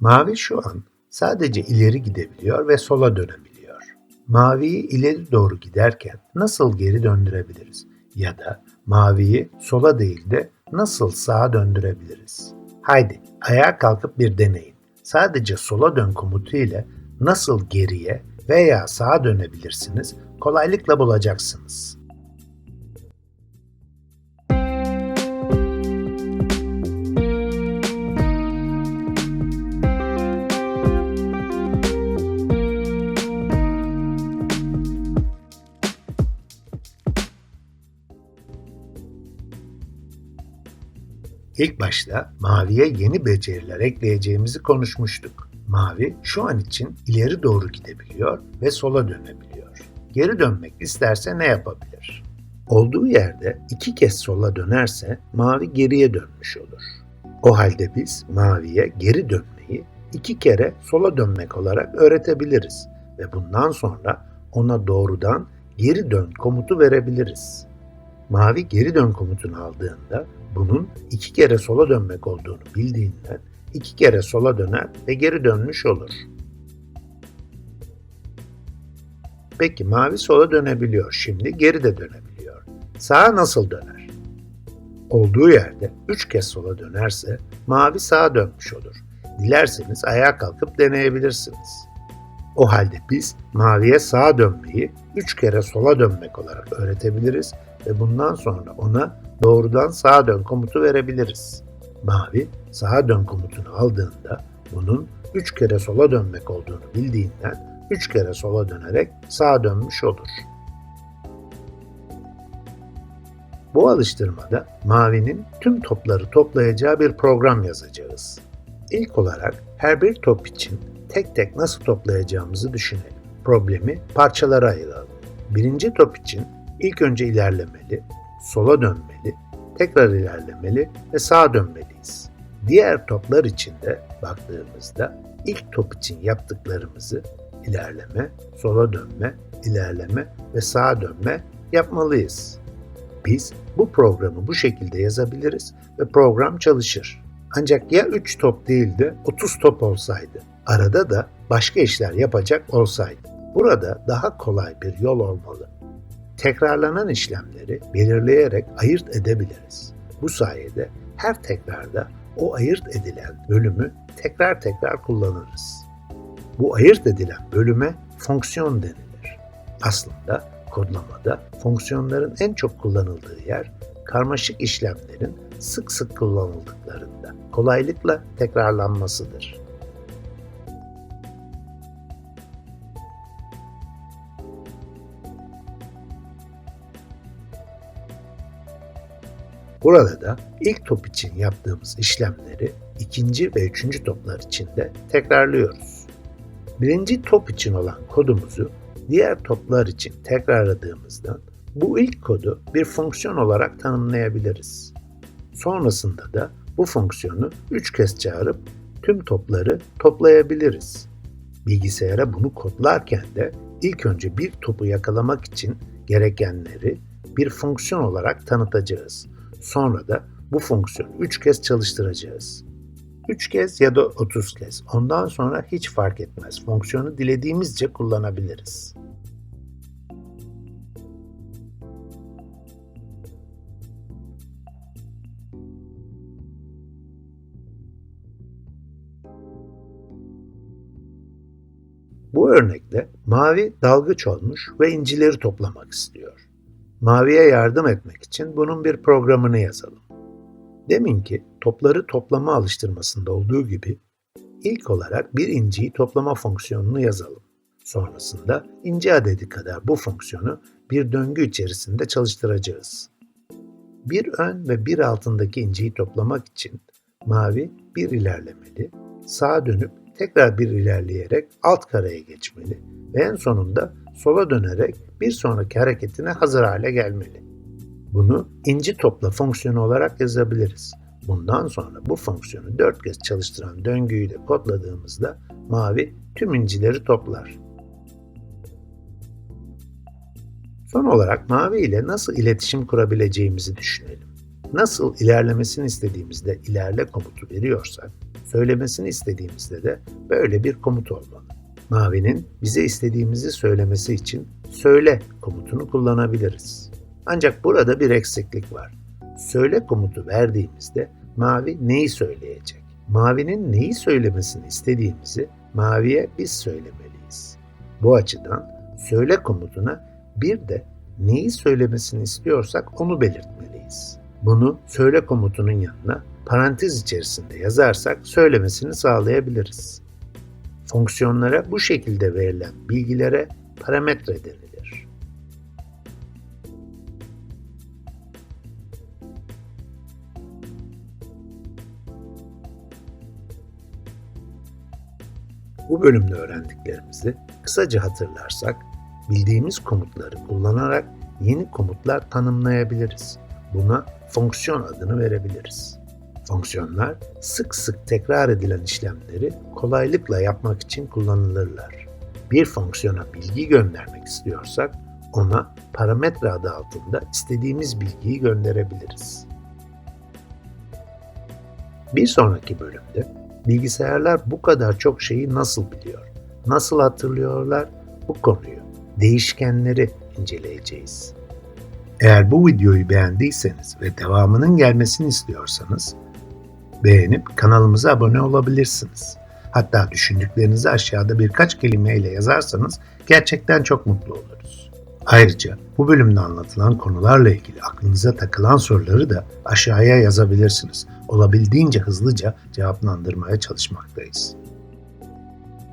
Mavi şu an sadece ileri gidebiliyor ve sola dönebiliyor. Maviyi ileri doğru giderken nasıl geri döndürebiliriz? Ya da maviyi sola değil de nasıl sağa döndürebiliriz? Haydi ayağa kalkıp bir deneyin. Sadece sola dön komutu ile nasıl geriye veya sağa dönebilirsiniz kolaylıkla bulacaksınız. İlk başta maviye yeni beceriler ekleyeceğimizi konuşmuştuk. Mavi şu an için ileri doğru gidebiliyor ve sola dönebiliyor. Geri dönmek isterse ne yapabilir? Olduğu yerde iki kez sola dönerse mavi geriye dönmüş olur. O halde biz maviye geri dönmeyi iki kere sola dönmek olarak öğretebiliriz ve bundan sonra ona doğrudan geri dön komutu verebiliriz. Mavi geri dön komutunu aldığında bunun iki kere sola dönmek olduğunu bildiğinden iki kere sola döner ve geri dönmüş olur. Peki mavi sola dönebiliyor. Şimdi geri de dönebiliyor. Sağa nasıl döner? Olduğu yerde üç kez sola dönerse mavi sağa dönmüş olur. Dilerseniz ayağa kalkıp deneyebilirsiniz. O halde biz maviye sağa dönmeyi üç kere sola dönmek olarak öğretebiliriz ve bundan sonra ona doğrudan sağa dön komutu verebiliriz. Mavi sağa dön komutunu aldığında bunun 3 kere sola dönmek olduğunu bildiğinden 3 kere sola dönerek sağa dönmüş olur. Bu alıştırmada mavinin tüm topları toplayacağı bir program yazacağız. İlk olarak her bir top için tek tek nasıl toplayacağımızı düşünelim. Problemi parçalara ayıralım. Birinci top için ilk önce ilerlemeli, sola dönmeli, tekrar ilerlemeli ve sağa dönmeliyiz. Diğer toplar için de baktığımızda ilk top için yaptıklarımızı ilerleme, sola dönme, ilerleme ve sağa dönme yapmalıyız. Biz bu programı bu şekilde yazabiliriz ve program çalışır. Ancak ya 3 top değil de 30 top olsaydı, arada da başka işler yapacak olsaydı. Burada daha kolay bir yol olmalı tekrarlanan işlemleri belirleyerek ayırt edebiliriz. Bu sayede her tekrarda o ayırt edilen bölümü tekrar tekrar kullanırız. Bu ayırt edilen bölüme fonksiyon denilir. Aslında kodlamada fonksiyonların en çok kullanıldığı yer karmaşık işlemlerin sık sık kullanıldıklarında kolaylıkla tekrarlanmasıdır. Burada da ilk top için yaptığımız işlemleri ikinci ve üçüncü toplar için de tekrarlıyoruz. Birinci top için olan kodumuzu diğer toplar için tekrarladığımızdan bu ilk kodu bir fonksiyon olarak tanımlayabiliriz. Sonrasında da bu fonksiyonu üç kez çağırıp tüm topları toplayabiliriz. Bilgisayara bunu kodlarken de ilk önce bir topu yakalamak için gerekenleri bir fonksiyon olarak tanıtacağız. Sonra da bu fonksiyonu 3 kez çalıştıracağız. 3 kez ya da 30 kez. Ondan sonra hiç fark etmez. Fonksiyonu dilediğimizce kullanabiliriz. Bu örnekte mavi dalgıç olmuş ve incileri toplamak istiyor. Maviye yardım etmek için bunun bir programını yazalım. Deminki topları toplama alıştırmasında olduğu gibi ilk olarak bir inciyi toplama fonksiyonunu yazalım. Sonrasında inci adedi kadar bu fonksiyonu bir döngü içerisinde çalıştıracağız. Bir ön ve bir altındaki inciyi toplamak için mavi bir ilerlemeli, sağa dönüp tekrar bir ilerleyerek alt kareye geçmeli ve en sonunda sola dönerek bir sonraki hareketine hazır hale gelmeli. Bunu inci topla fonksiyonu olarak yazabiliriz. Bundan sonra bu fonksiyonu 4 kez çalıştıran döngüyü de kodladığımızda mavi tüm incileri toplar. Son olarak mavi ile nasıl iletişim kurabileceğimizi düşünelim. Nasıl ilerlemesini istediğimizde ilerle komutu veriyorsak, Söylemesini istediğimizde de böyle bir komut olmalı. Mavi'nin bize istediğimizi söylemesi için söyle komutunu kullanabiliriz. Ancak burada bir eksiklik var. Söyle komutu verdiğimizde Mavi neyi söyleyecek? Mavi'nin neyi söylemesini istediğimizi Mavi'ye biz söylemeliyiz. Bu açıdan söyle komutuna bir de neyi söylemesini istiyorsak onu belirtmeliyiz. Bunu söyle komutunun yanına parantez içerisinde yazarsak söylemesini sağlayabiliriz. Fonksiyonlara bu şekilde verilen bilgilere parametre denilir. Bu bölümde öğrendiklerimizi kısaca hatırlarsak, bildiğimiz komutları kullanarak yeni komutlar tanımlayabiliriz. Buna fonksiyon adını verebiliriz. Fonksiyonlar sık sık tekrar edilen işlemleri kolaylıkla yapmak için kullanılırlar. Bir fonksiyona bilgi göndermek istiyorsak ona parametre adı altında istediğimiz bilgiyi gönderebiliriz. Bir sonraki bölümde bilgisayarlar bu kadar çok şeyi nasıl biliyor, nasıl hatırlıyorlar bu konuyu, değişkenleri inceleyeceğiz. Eğer bu videoyu beğendiyseniz ve devamının gelmesini istiyorsanız beğenip kanalımıza abone olabilirsiniz. Hatta düşündüklerinizi aşağıda birkaç kelimeyle yazarsanız gerçekten çok mutlu oluruz. Ayrıca bu bölümde anlatılan konularla ilgili aklınıza takılan soruları da aşağıya yazabilirsiniz. Olabildiğince hızlıca cevaplandırmaya çalışmaktayız.